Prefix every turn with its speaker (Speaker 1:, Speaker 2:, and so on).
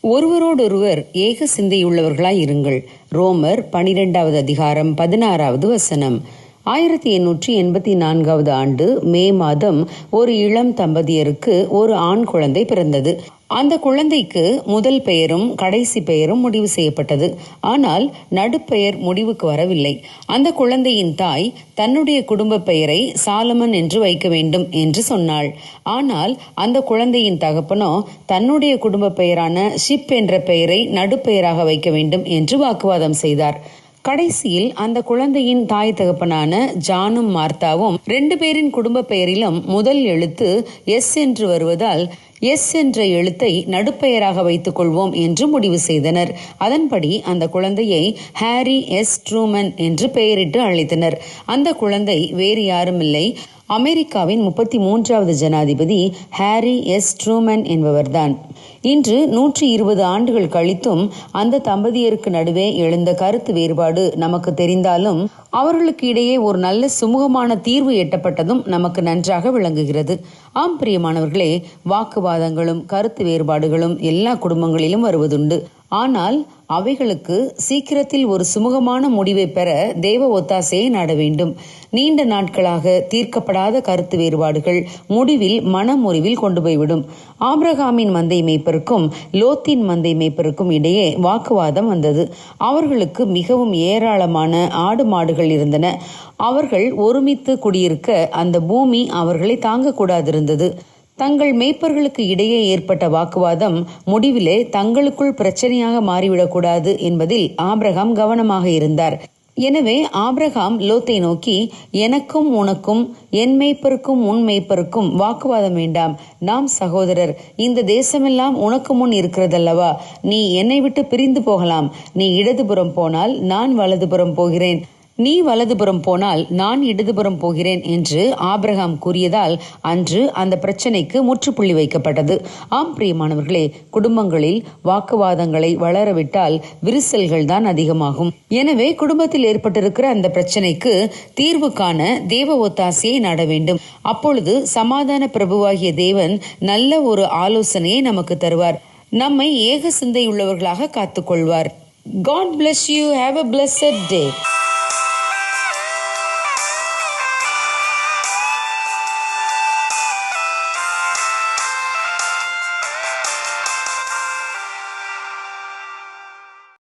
Speaker 1: ஒருவரோடொருவர் ஏக சிந்தையுள்ளவர்களாய் இருங்கள் ரோமர் பனிரெண்டாவது அதிகாரம் பதினாறாவது வசனம். ஆயிரத்தி எண்ணூற்றி எண்பத்தி நான்காவது ஆண்டு மே மாதம் ஒரு இளம் தம்பதியருக்கு ஒரு ஆண் குழந்தை பிறந்தது. அந்த குழந்தைக்கு முதல் பெயரும் கடைசி பெயரும் முடிவு செய்யப்பட்டது. ஆனால் நடுப்பெயர் முடிவுக்கு வரவில்லை. அந்த குழந்தையின் தாய் தன்னுடைய குடும்ப பெயரை சாலமன் என்று வைக்க வேண்டும் என்று சொன்னாள். ஆனால் அந்த குழந்தையின் தகப்பனோ தன்னுடைய குடும்ப பெயரான ஷிப் என்ற பெயரை நடுப்பெயராக வைக்க வேண்டும் என்று வாக்குவாதம் செய்தார். கடைசியில் அந்த குழந்தையின் தாய் தகப்பனான ஜானும் மார்த்தாவும் ரெண்டு பேரின் குடும்ப பெயரிலும் முதல் எழுத்து எஸ் என்று வருவதால் எஸ் என்ற எழுத்தை நடுப்பெயராக வைத்துக் கொள்வோம் என்று முடிவு செய்தனர். அதன்படி அந்த குழந்தையை ஹாரி எஸ் ட்ரூமன் என்று பெயரிட்டு அழைத்தனர். அந்த குழந்தை வேறு யாருமில்லை. அமெரிக்காவின் முப்பத்தி மூன்றாவது ஜனாதிபதி ஹாரி எஸ். ட்ரூமன் என்பவர்தான். இன்று நூற்றி இருபது ஆண்டுகள் கழித்தும் அந்த தம்பதியருக்கு நடுவே எழுந்த கருத்து வேறுபாடு நமக்கு தெரிந்தாலும் அவர்களுக்கு இடையே ஒரு நல்ல சுமூகமான தீர்வு எட்டப்பட்டதும் நமக்கு நன்றாக விளங்குகிறது. ஆம் பிரியமானவர்களே வாக்குவாதங்களும் கருத்து வேறுபாடுகளும் எல்லா குடும்பங்களிலும் வருவதுண்டு. ஆனால் அவைகளுக்கு சீக்கிரத்தில் ஒரு சுமூகமான முடிவை பெற தேவ ஒத்தாசையை நாட வேண்டும். நீண்ட நாட்களாக தீர்க்கப்படாத கருத்து வேறுபாடுகள் முடிவில் மனமுறிவில் கொண்டு போய்விடும். ஆப்ரஹாமின் மந்தை மேய்ப்பருக்கும் லோத்தின் மந்தை மேய்ப்பருக்கும் இடையே வாக்குவாதம் வந்தது. அவர்களுக்கு மிகவும் ஏராளமான ஆடு மாடுகள் இருந்தன. அவர்கள் ஒருமித்து குடியிருக்க அந்த பூமி அவர்களை தாங்கக்கூடாதிருந்தது. தங்கள் மேய்ப்பர்களுக்கு இடையே ஏற்பட்ட வாக்குவாதம் முடிவிலே தங்களுக்குள் பிரச்சனையாக மாறிவிடக்கூடாது என்பதில் ஆபிரகாம் கவனமாக இருந்தார். எனவே ஆபிரகாம் லோத்தை நோக்கி எனக்கும் உனக்கும் என் மெய்ப்பருக்கும் உன் மெய்ப்பருக்கும் வாக்குவாதம் வேண்டாம். நாம் சகோதரர் இந்த தேசமெல்லாம் உனக்கு முன் இருக்கிறதல்லவா? நீ என்னை விட்டு பிரிந்து போகலாம். நீ இடதுபுறம் போனால் நான் வலதுபுறம் போகிறேன். நீ வலதுபுறம் போனால் நான் இடதுபுறம் போகிறேன் என்று ஆபிரகாம் கூறியதால் அன்று அந்த பிரச்சனைக்கு முற்றுப்புள்ளி வைக்கப்பட்டது. ஆம் பிரியமானவர்களே குடும்பங்களில் வாக்குவாதங்களை வளரவிட்டால் விரிசல்கள் தான் அதிகமாகும். எனவே குடும்பத்தில் ஏற்பட்டிருக்கிற அந்த பிரச்சனைக்கு தீர்வு காண தேவ ஒத்தாசையை நாட வேண்டும். அப்பொழுது சமாதான பிரபுவாகிய தேவன் நல்ல ஒரு ஆலோசனையை நமக்கு தருவார். நம்மை ஏக சிந்தையுள்ளவர்களாக காத்துக்கொள்வார். God bless you have a blessed day